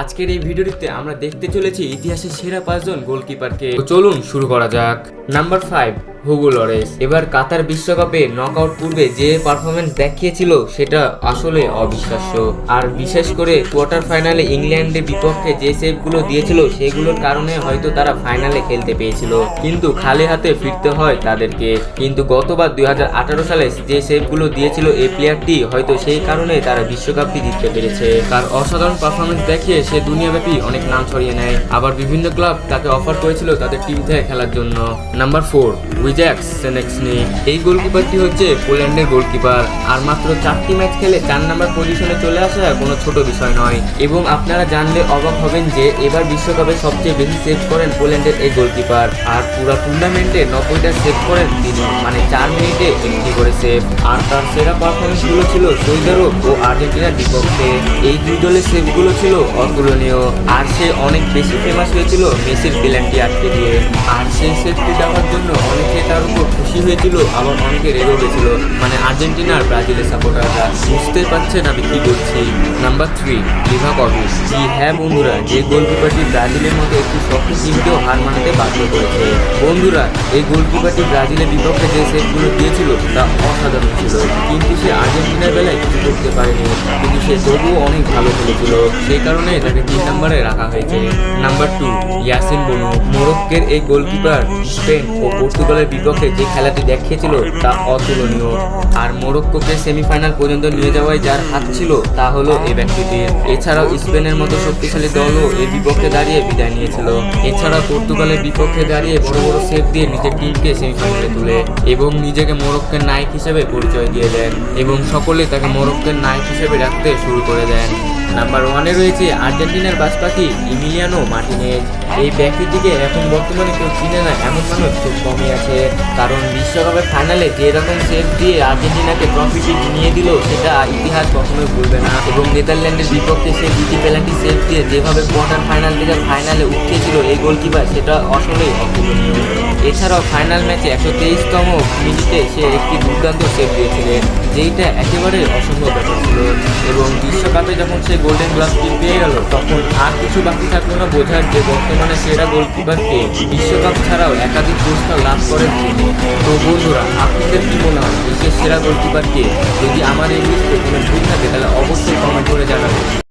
আজকের এই ভিডিওটিতে আমরা দেখতে চলেছি ইতিহাসের সেরা পাঁচজন গোলকিপারকে। চলুন শুরু করা যাক। নাম্বার ফাইভ হুগো লরেস এবার কাতার বিশ্বকাপে নকআউট পূর্বে যে পারফরমেন্স দেখিয়েছিল, সেটা আসলে অবিশ্বাস্য। আর বিশেষ করে কোয়ার্টার ফাইনালে ইংল্যান্ডের বিপক্ষে যে সেভগুলো দিয়েছিল, সেগুলোর কারণে হয়তো তারা ফাইনালে খেলতে পেয়েছিল। কিন্তু খালি হাতে ফিরতে হয় তাদেরকে। কিন্তু গতবার দুই হাজার সালে যে সেভগুলো দিয়েছিল এই প্লেয়ারটি হয়তো সেই কারণে তারা বিশ্বকাপটি জিততে পেরেছে। তার অসাধারণ পারফরমেন্স দেখিয়ে সে দুনিয়াব্যাপী অনেক নাম ছড়িয়ে নেয়। আবার বিভিন্ন ক্লাব তাকে অফার করেছিল তাদের টিম থেকে খেলার জন্য। নাম্বার ফোর উইজ্যাক্স সেনেক্সনি এই গোলকিপারটি হচ্ছে পোল্যান্ডের গোলকিপার। আর মাত্র চারটি ম্যাচ খেলে চার নাম্বার পজিশনে চলে আসা কোনো ছোট বিষয় নয়। এবং আপনারা জানলে অবাক হবেন যে এবার বিশ্বকাপে সবচেয়ে বেশি সেভ করেন পোল্যান্ডের এই গোলকিপার। আর পুরো টুর্নামেন্টে নব্বইটা সেভ করেন তিনি। মানে চার মিনিটে একটি করে সেভ আর তার সেরা পারফরমেন্সগুলো ছিল সৌদি ও আর্জেন্টিনার বিপক্ষে। এই দুই দলের সেভগুলো ছিল অতুলনীয়। আর সে অনেক বেশি ফেমাস হয়েছিল মেসির পেলান্টি আটকে দিয়ে। আর সেই সেভটি দেওয়ার জন্য অনেকে তার উপর খুশি হয়েছিল, আবার অনেকে রেগেও গেছিল। মানে আর্জেন্টিনা আর ব্রাজিলের সাপোর্টাররা বুঝতে পারছেন আমি কি বলছি। নাম্বার থ্রি লিভাকভিচ জি হ্যাঁ বন্ধুরা, যে গোলকিপারটি ব্রাজিলের মতো একটি শক্ত টিমকেও হার মানাতে বাধ্য করেছে। বন্ধুরা, এই গোলকিপারটি ব্রাজিলের বিপক্ষে যে সেটগুলো দিয়েছিল, তা অসাধারণ ছিল। কিন্তু সে আর্জেন্টিনার বেলায় কিছু করতে পারেনি। কিন্তু সে তবুও অনেক ভালো খেলেছিল। সেই কারণে তাকে তিন নম্বরে রাখা হয়েছে। Number two Yassine Bounou. মোরক্কের এই গোলকিপার স্পেন ও পর্তুগালের বিপক্ষে যে খেলাটি দেখিয়েছিল তা অতুলনীয়। আর মোরক্কোকে সেমিফাইনাল পর্যন্ত নিয়ে যাওয়ায় যার হাত ছিল তা হলো এই ব্যক্তিটির এছাড়াও স্পেনের মতো শক্তিশালী দলও এর বিপক্ষে দাঁড়িয়ে বিদায় নিয়েছিল। এছাড়া পর্তুগালের বিপক্ষে দাঁড়িয়ে বড় বড় সেভ দিয়ে নিজের টিমকে সেমিফাইনালে তুলে এবং নিজেকে মোরক্কের নায়ক হিসেবে পরিচয় দিয়ে দেন এবং সকলে তাকে মোরক্কের নায়ক হিসেবে রাখতে শুরু করে দেন। নাম্বার ওয়ানে রয়েছে আর্জেন্টিনার বাসপাখি ইমিলিয়ানো মার্টিনেজ। এই ব্যক্তিটিকে এখন বর্তমানে কেউ চিনে না, এমন মানুষ খুব কমই আছে। কারণ বিশ্বকাপের ফাইনালে যে রকম সেভ দিয়ে আর্জেন্টিনাকে ট্রফিটি নিয়ে দিল, সেটা ইতিহাস কখনোই ভুলবে না। এবং নেদারল্যান্ডের বিপক্ষে সে দুটি পেনাল্টি সেভ দিয়ে যেভাবে কোয়ার্টার ফাইনাল থেকে ফাইনালে উঠেছিল এই গোলকিপার সেটা আসলেই অতুলনীয়। এছাড়াও ফাইনাল ম্যাচে একশো তেইশতম মিনিটে সে একটি দুর্দান্ত সেভ দিয়েছিলেন যেইটা একেবারে অসম্ভব ব্যাপার ছিল। এবং বিশ্বকাপে যখন সে গোল্ডেন গ্লাভসটি পেয়ে গেল, তখন আর কিছু বাকি থাকল না বোঝার যে বর্তমানে সেরা গোলকিপারকে বিশ্বকাপ ছাড়াও একাধিক পুরস্কার লাভ করেন তিনি। তো বন্ধুরা, আপনাদের কি মনে হয় বিশ্বের সেরা গোলকিপারকে যদি আমার এই লিস্টে কোনো ভুল থাকে, তাহলে অবশ্যই কমেন্ট করে জানাবেন।